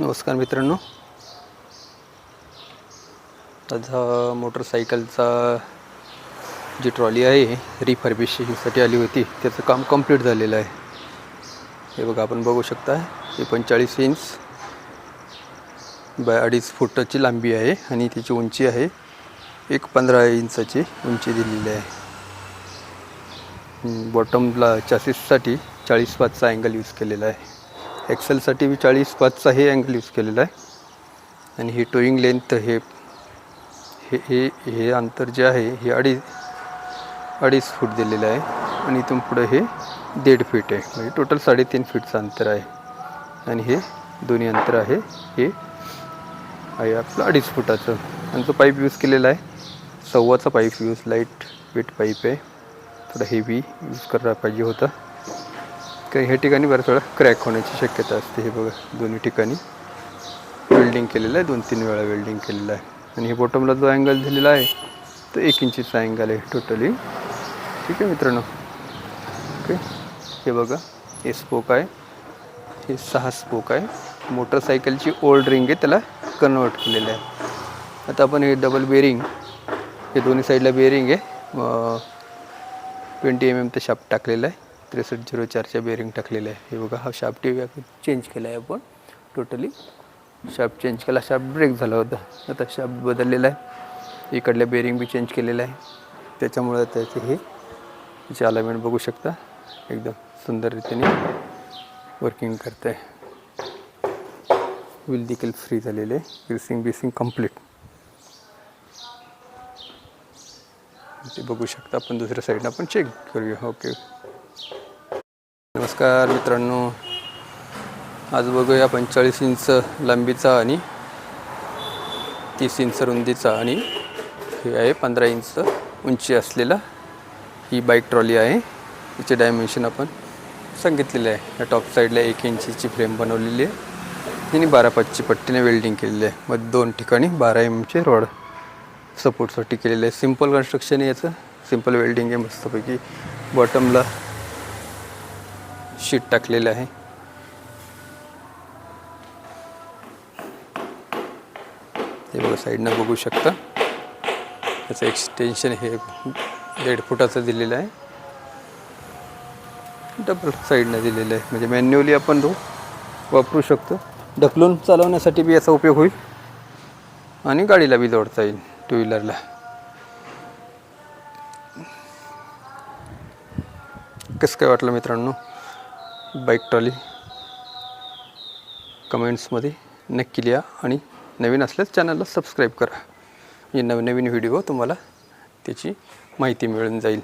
नमस्कार मित्रांनो. आज हा मोटरसायकलचा जी ट्रॉली आहे रिफर्बिशिंगसाठी आली होती त्याचं काम कंप्लीट झालेलं आहे. हे बघा आपण बघू शकता हे पंचेचाळीस इंच बाय अडीच फुटाची लांबी आहे आणि तिची उंची आहे एक पंधरा इंचाची उंची दिलेली आहे. बॉटमला चासीससाठी चाळीस पाचचा अँगल यूज केलेला आहे. एक्सेलसाठी मी चाळीस पाचचा हे अँगल यूज केलेला आहे. आणि ही टोईंग लेंथ हे हे हे हे अंतर जे आहे हे अडीच अडीच फूट दिलेलं आहे. आणि इथून पुढं हे दीड फीट आहे. म्हणजे टोटल साडेतीन फीटचं अंतर आहे. आणि हे दोन्ही अंतर आहे. हे आहे आपलं अडीच फुटाचं. आणि तो पाईप यूज केलेला आहे सव्वाचा pipe use light weight pipe आहे. थोडा हेवी यूज करायला पाहिजे होता. कारण ह्या ठिकाणी बरं थोडा क्रॅक होण्याची शक्यता असते. हे बघा दोन्ही ठिकाणी वेल्डिंग केलेलं आहे. दोन तीन वेळा वेल्डिंग केलेलं आहे. आणि हे बॉटमला जो अँगल दिलेला आहे तो एक इंचीचा अँगल आहे टोटली ठीक आहे मित्रांनो? ओके. हे बघा हे स्पोक आहे. हे सहा स्पोक आहे. मोटरसायकलची ओल्ड रिंग आहे त्याला कन्वर्ट केलेलं आहे. आता आपण हे डबल बेरिंग हे दोन्ही साईडला बेरिंग आहे. ट्वेंटी एम एम ते शाफ्ट टाकलेलं आहे. त्रेसष्ट झिरो चारच्या बेरिंग टाकलेलं आहे. हे बघा हा शाफ्ट टी व्ही चेंज केला आहे आपण टोटली शार्प चेंज केला शार्प ब्रेक झाला होता. आता शार्प बदललेला आहे. इकडल्या बेरिंग बी चेंज केलेलं आहे. त्याच्यामुळं त्याचे हे त्याचे अलाइनमेंट बघू शकता एकदम सुंदर रीतीने वर्किंग करत आहे व्हील देखील फ्री झालेले आहे. ग्रिसिंग बिसिंग कंप्लीट ते बघू शकता आपण दुसऱ्या साईडनं आपण चेक करूया. ओके नमस्कार मित्रांनो. आज बघूया पंचेचाळीस इंच लांबीचा आणि तीस इंच रुंदीचा आणि हे आहे पंधरा इंच उंची असलेला ही बाईक ट्रॉली आहे. तिचे डायमेन्शन आपण सांगितलेले आहे. या टॉप साईडला एक इंचीची फ्रेम बनवलेली आहे. आणि बारा पाचची पट्टीने वेल्डिंग केलेली आहे. मग दोन ठिकाणी बारा एम एमचे रॉड सपोर्टसाठी केलेले आहे. सिंपल कन्स्ट्रक्शन आहे याचं. सिंपल वेल्डिंग आहे मस्तपैकी. बॉटमला शीट टाकलेलं आहे. हे बघा साईडनं बघू शकता. त्याचं एक्सटेन्शन हे दीड फुटाचं दिलेलं आहे. डबल साईडनं दिलेलं आहे. म्हणजे मॅन्युअली आपण तो वापरू शकतो. ढकलून चालवण्यासाठी बी याचा उपयोग होईल. आणि गाडीला बी जोडता येईल टू व्हीलरला कसं काय वाटलं मित्रांनो? बाईक ट्रॉली कमेंट्समध्ये नक्की लिहा आणि नवीन असल्यास चॅनलला सबस्क्राईब करा. म्हणजे नवनवीन व्हिडिओ तुम्हाला त्याची माहिती मिळून जाईल.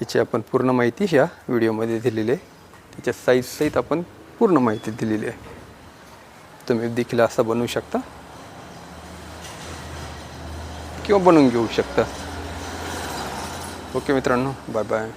याची आपण पूर्ण माहिती ह्या व्हिडिओमध्ये दिलेली आहे. त्याच्या साईजसहित आपण पूर्ण माहिती दिलेली आहे. तुम्ही देखील असं बनवू शकता. किंवा बनवून घेऊ शकता. ओके मित्रांनो बाय बाय